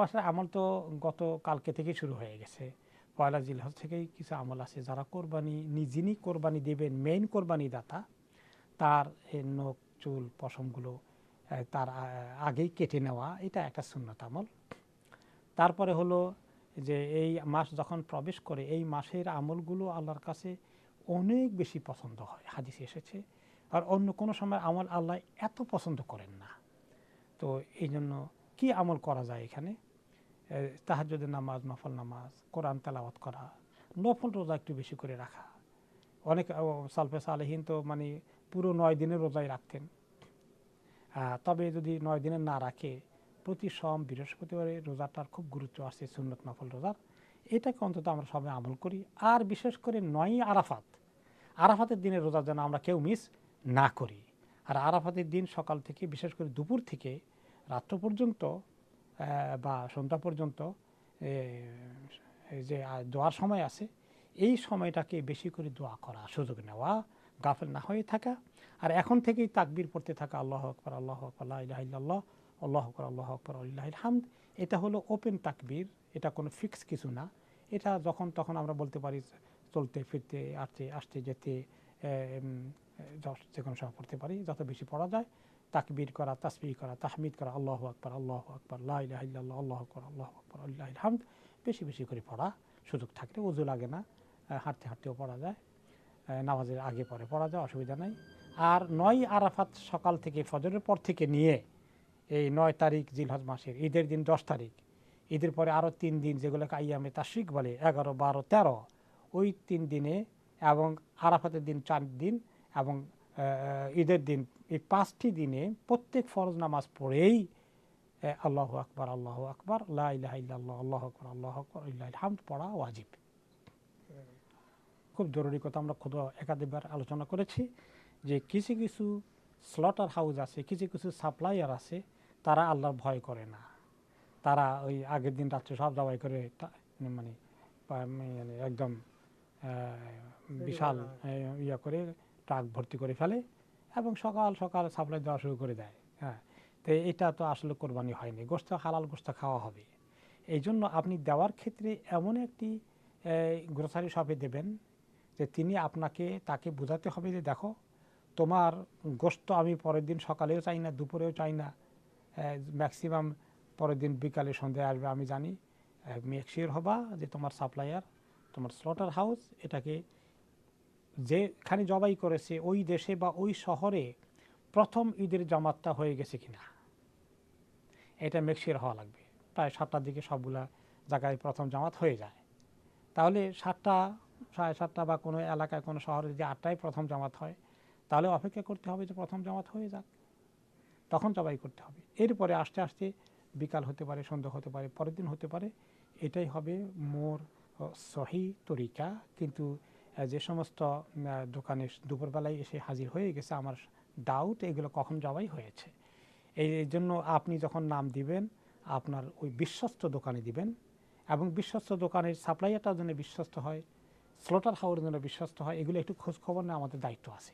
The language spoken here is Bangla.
মাসের আমল তো গত কালকে থেকেই শুরু হয়ে গেছে। পয়লা জিলহজ থেকেই কিছু আমল আছে। যারা কোরবানি, যিনি কোরবানি দেবেন মেইন কোরবানি দাতা, তার নখ, চুল, পশমগুলো তার আগেই কেটে নেওয়া, এটা একটা সুন্নত আমল। তারপরে হলো যে এই মাস যখন প্রবেশ করে, এই মাসের আমলগুলো আল্লাহর কাছে অনেক বেশি পছন্দ হয়। হাদিসে এসেছে, আর অন্য কোনো সময় আমল আল্লাহ এত পছন্দ করেন না। তো এই জন্য কী আমল করা যায় এখানে? তাহাজ্জুদের নামাজ, নফল নামাজ, কোরআন তেলাওয়াত করা, নফল রোজা একটু বেশি করে রাখা। অনেক সালফে সালেহীন তো মানে পুরো নয় দিনের রোজাই রাখতেন। তবে যদি নয় দিনের না রাখে, প্রতি সোম বৃহস্পতিবারে রোজাটার খুব গুরুত্ব আছে সুন্নত নফল রোজার। এটাকে অন্তত আমরা সবাই আমল করি। আর বিশেষ করে নয়ই আরাফাত। আরাফাতের দিনের রোজা যেন আমরা কেউ মিস না করি। আর আরাফাতের দিন সকাল থেকে, বিশেষ করে দুপুর থেকে, রাত্র পর্যন্ত বা সন্ধ্যা পর্যন্ত যে দোয়ার সময় আছে, এই সময়টাকে বেশি করে দোয়া করা, সুযোগ নেওয়া, গাফেল না হয়ে থাকা, আর এখন থেকেই তাকবির পড়তে থাকা, আল্লাহ আকবর আল্লাহ আকবর আল্লাহ আল্লাহ আকবর আল্লাহ আকবর আল্লাহ হামদ এটা হলো ওপেন তাকবির, এটা কোনো ফিক্স কিছু না। এটা যখন, তখন আমরা বলতে পারি চলতে, ফিরতে, আসতে আসতে, যত- যে কোনো সময় পড়তে পারি, যত বেশি পড়া যায় তাকবির করা, তাসবিহ করা, তাহমিদ করা, আল্লাহ আকবর আল্লাহ আকবর আল্লাহ আল্লাহ আকবর আল্লাহ আকবর আল্লাহ হামদ বেশি বেশি করে পড়া, সুযোগ থাকলে উজু লাগে না হাঁটতে হাঁটতেও পড়া যায় নামাজের আগে পরে পড়া যায়, অসুবিধা নাই। আর নয় আরাফাত সকাল থেকে ফজরের পর থেকে নিয়ে এই নয় তারিখ জিলহজ মাসের, ঈদের দিন দশ তারিখ, ঈদের পরে আরও তিন দিন যেগুলোকে আইয়ামে তাশরিক বলে, এগারো, বারো, তেরো, ওই তিন দিনে এবং আরাফাতের দিন চার দিন এবং ঈদের দিন এই পাঁচটি দিনে প্রত্যেক ফরজ নামাজ পড়েই আল্লাহ আকবর আল্লাহ আকবর আল্লাহ আকবর আল্লাহ আকবর হামদ পড়া ওয়াজিব। খুব জরুরি কথা আমরা খুব একাধিকবার আলোচনা করেছি যে কিছু কিছু স্লটার হাউস আছে কিছু কিছু সাপ্লাইয়ার আছে তারা আল্লাহর ভয় করে না। তারা ওই আগের দিন রাত্রে সব জবাই করে মানে মানে একদম বিশাল ইয়া করে ট্রাক ভর্তি করে ফেলে এবং সকাল সকাল সাপ্লাই দেওয়া শুরু করে দেয়। হ্যাঁ তো এটা তো আসলে কোরবানি হয়নি। গোস্ত হালাল গোস্ত খাওয়া হবে। এই জন্য আপনি দেওয়ার ক্ষেত্রে এমন একটি গ্রোসারি শপে দেবেন যে তিনি আপনাকে তাকে বোঝাতে হবে যে দেখো, তোমার গোস্ত আমি পরের দিন সকালেও চাই না, দুপুরেও চাই না ম্যাক্সিমাম পরের দিন বিকালে সন্ধ্যায় আসবে, আমি জানি মেকশিওর হবা যে তোমার সাপ্লায়ার তোমার স্লটার হাউস এটাকে যেখানে জবাই করেছে ওই দেশে বা ওই শহরে প্রথম ঈদের জামাতটা হয়ে গেছে কিনা? এটা মেকশিওর হওয়া লাগবে। প্রায় সাতটার দিকে সবগুলা জায়গায় প্রথম জামাত হয়ে যায়। তাহলে সাতটা, সাড়ে সাতটা বা কোনো এলাকায়, কোনো শহরে যদি আটটায় প্রথম জামাত হয়, তাহলে অপেক্ষা করতে হবে যে প্রথম জামাত হয়ে যাক। তখন জবাই করতে হবে। এরপরে আস্তে আস্তে বিকাল হতে পারে, সন্ধ্যা হতে পারে, পরের দিন হতে পারে, এটাই হবে মোর সহি তরিকা। কিন্তু যে সমস্ত দোকানে দুপুরবেলায় এসে হাজির হয়ে গেছে, আমার ডাউট এগুলো কখন যাওয়াই হয়েছে। এই জন্য আপনি যখন নাম দিবেন, আপনার ওই বিশ্বস্ত দোকানে দিবেন এবং বিশ্বস্ত দোকানের সাপ্লাইয়ারটার জন্য বিশ্বস্ত হয় স্লোটার হাওয়ার জন্য বিশ্বস্ত হয়, এগুলো একটু খোঁজখবর নেওয়া আমাদের দায়িত্ব আছে।